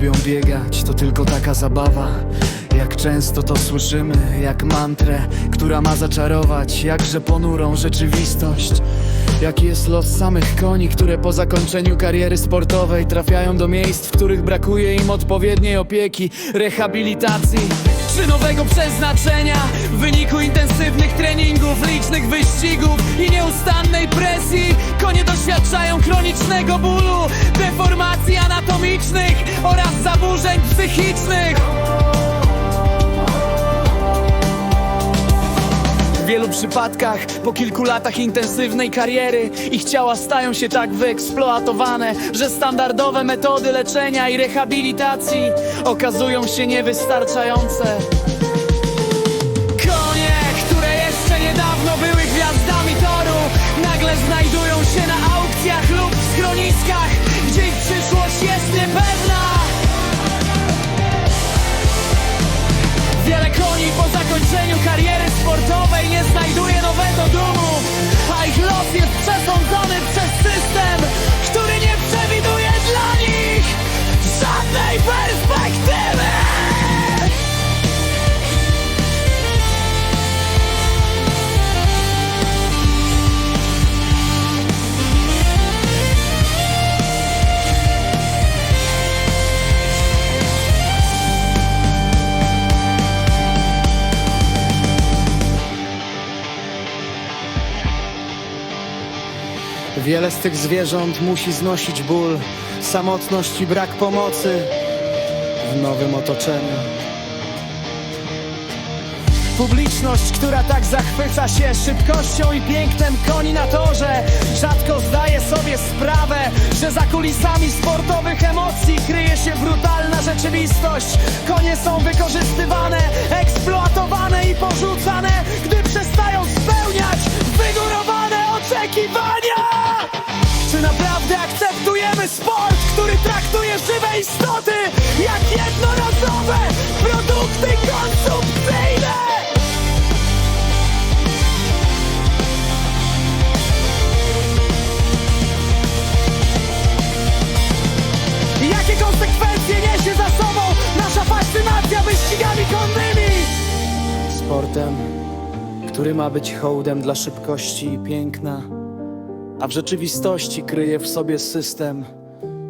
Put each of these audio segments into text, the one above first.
lubią biegać, to tylko taka zabawa. Jak często to słyszymy, jak mantrę Która ma zaczarować, jakże ponurą rzeczywistość. Jaki jest los samych koni, które po zakończeniu kariery sportowej Trafiają do miejsc, w których brakuje im odpowiedniej opieki Rehabilitacji czy nowego przeznaczenia W wyniku intensywnych treningów, licznych wyścigów i nieustannej presji. Konie doświadczają chronicznego bólu, oraz zaburzeń psychicznych W wielu przypadkach, po kilku latach intensywnej kariery, ich ciała stają się tak wyeksploatowane, że standardowe metody leczenia i rehabilitacji okazują się niewystarczające. Wiele z tych zwierząt musi znosić ból, samotność i brak pomocy w nowym otoczeniu. Publiczność, która tak zachwyca się szybkością i pięknem koni na torze, rzadko zdaje sobie sprawę, że za kulisami sportowych emocji kryje się brutalna rzeczywistość. Konie są wykorzystywane, eksploatowane i porzucane, sport, który traktuje żywe istoty jak jednorazowe produkty konsumpcyjne? Jakie konsekwencje niesie za sobą nasza fascynacja wyścigami konnymi? Sportem, który ma być hołdem dla szybkości i piękna, a w rzeczywistości kryje w sobie system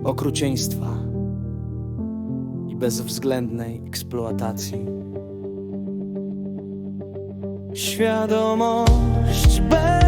okrucieństwa i bezwzględnej eksploatacji. Świadomość bez